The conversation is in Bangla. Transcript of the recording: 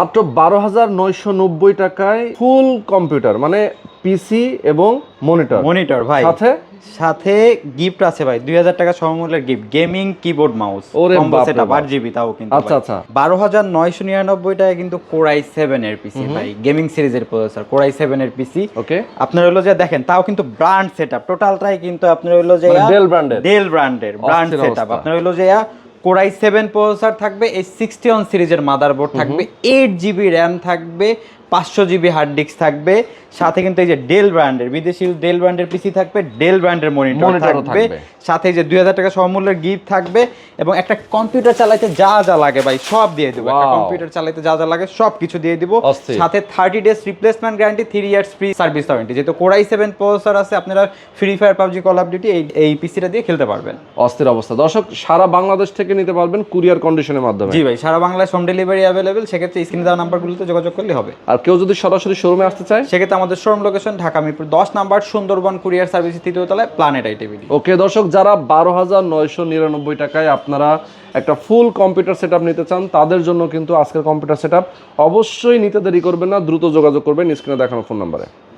মাত্র বারো হাজার নয়শো নব্বই টাকায় ফুল কম্পিউটার মানে পিসি এবং মনিটর। মনিটর ভাই। সাথে? সাথে গিফট আছে ভাই। দুই হাজার টাকা সমমূল্যের গিফট গেমিং কিবোর্ড মাউস ওরে বাপরে সেটা আট জিবি তাও কিন্তু আচ্ছা, আচ্ছা। বারো হাজার নয়শো নিরানব্বই টাকা কিন্তু কোরাই সেভেন এর পিসি ভাই। গেমিং সিরিজের প্রসেসর কোরাই সেভেন এর পিসি ওকে। আপনার হলো যে দেখেন তাও কিন্তু ব্র্যান্ড সেট আপ টোটালটাই কিন্তু আপনার হলো যে? ডেল ব্র্যান্ডের ব্র্যান্ড অস্থির সেট আপ আপনার হলো যে কোরাই সেভেন প্রসেসর থাকবে এই সিক্সটি ওয়ান সিরিজের মাদারবোর্ড থাকবে এইট জিবি র্যাম থাকবে পাঁচশো জিবি হার্ড ডিস্ক থাকবে। সাথে কিন্তু এই যে ডেল ব্র্যান্ডের বিদেশি ডেল ব্র্যান্ডের পিসি থাকবে ডেল ব্র্যান্ডের মনিটর থাকবে। সাথে যে দুই হাজার টাকা সমমূল্যের গিফট থাকবে এবং একটা কম্পিউটার চালাইতে যা যা লাগে ভাই সব দিয়ে দেবো। একটা কম্পিউটার চালাইতে যা যা লাগে সব কিছু দিয়ে দিব। সাথে thirty days replacement guarantee three years free service warranty যেহেতু কোরাই সেভেন প্রসেসর আছে আপনারা free fire PUBG call of duty এই এই পিসিটা দিয়ে খেলতে পারবেন। অস্থির অবস্থা। দর্শক সারা বাংলাদেশ থেকে নিতে পারবেন কুরিয়ার কন্ডিশনের মাধ্যমে। জি ভাই সারা বাংলায় হোম ডেলিভারি অ্যাভেলেবেল সেক্ষেত্রে স্ক্রিনে দেওয়া নাম্বারগুলোতে যোগাযোগ করলে হবে। আর কেউ যদি সরাসরি শোরুমে আসতে চায়? সেক্ষেত্রে আমাদের শোরুম লোকেশন ঢাকা মিরপুর দশ নাম্বার সুন্দরবন কুরিয়ার সার্ভিস তৃতীয় তলায় প্ল্যানেট আইটিভিডি ওকে দর্শক যারা বারো হাজার নয়শো নিরানব্বই টাকায় আপনারা একটা ফুল কম্পিউটার সেট নিতে চান তাদের জন্য কিন্তু আজকের কম্পিউটার সেট অবশ্যই নিতে দেরি করবেন না দ্রুত যোগাযোগ করবেন স্ক্রিনে দেখানো ফোন নাম্বারে